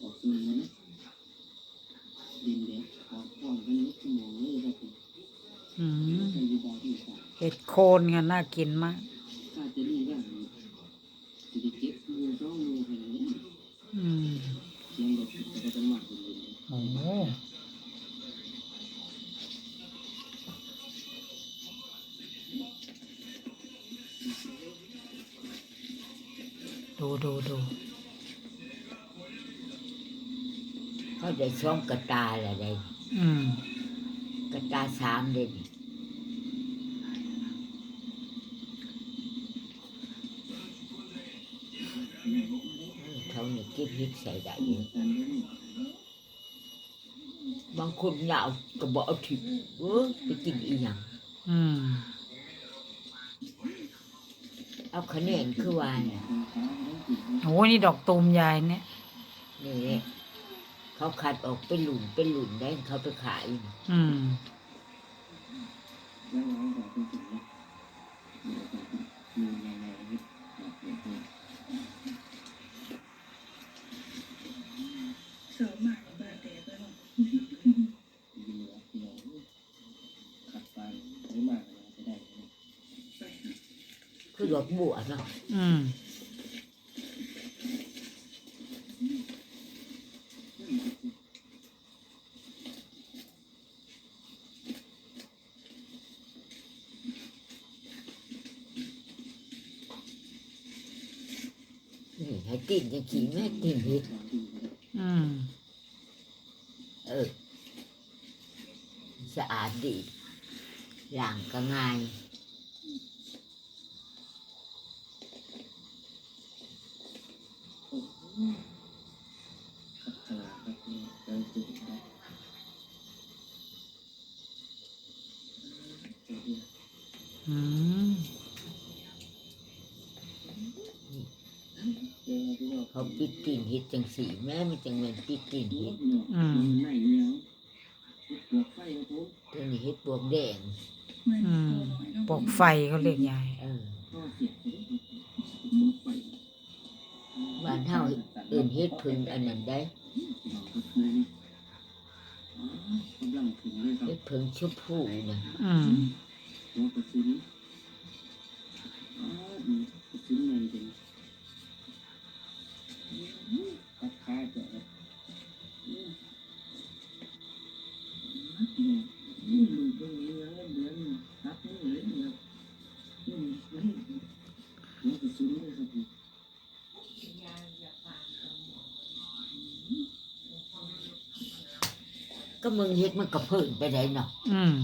ออกตัวนะดินเด็กออกพร้อมกันนิดโมงเลยครับผมอืมใครอยู่บ่อที่สามเห็ดโคนกันน่ากินมาก ถ้าจะนี่ก็จะได้เก็บมือสองมือไปเลยอืมเสียงรถก็จะมากเลยโอ้ดูดูดู เขาได้ช่องกระตาอะไรได้อืมกระตาสามเลยนี่เขาเนี่ยเก็บพริกใส่ได้อยู่บางคนอยากเอากระบอกเอาถิบเออไปกินอีหยัง อืมเอาคะแนนคือว่าเนี่ยโอ้ยนี่ดอกตูมยายเนี่ย นี่แหละ เขาคัดออกเป็นหลุนเป็นหลุนได้เขาไปขายนี่อืมแล้วเราบอกเป็นสิ่งนี้มีอะไรนิดแบบนี้เสริมใหม่บาดเจ็บแล้วเนาะดีแล้วที่เราขัดไปไม่มากเลยจะได้ไปเนาะคือดอกบัวเนาะอืม ให้ติ่นจะขี่แม่ติ่นเห็ดอืมเออสะอาดดีล้างก็ง่ายขัดตลาดครับนี่การจุดครับอืม เจอพี่น้อง เขาปิดติ่นเห็ดจังสีแม่มันจังเป็นปิดติ่นเห็ดอืมไหนเนี่ยปวดไฟครับผมตัวนี้เห็ดบวกแดงไม่อืมพอหน่อยเนาะปอกไฟเขาเรียกยายเออข้อเสียปวดไฟบ้านเฮาเอื่นเฮ็ดพึ่งอันนั้นได้กำลังถึงเลยครับเฮ็ดพึ่งชุบผู้นะอืมหัวกระสุนอ๋ นี่มือตรงนี้นะเดือนตัดมือเลยเนี่ยนี่มันหัวกระสุนเลยครับผมก็มึงเฮ็ดมันก็เพิ่นไปได้เนาะอืม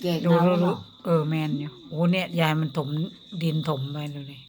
แกงดูเนาดูดูเนาะ เออแมนอยู่โอ้เนี่ยยายมันถมดินถมไปเลย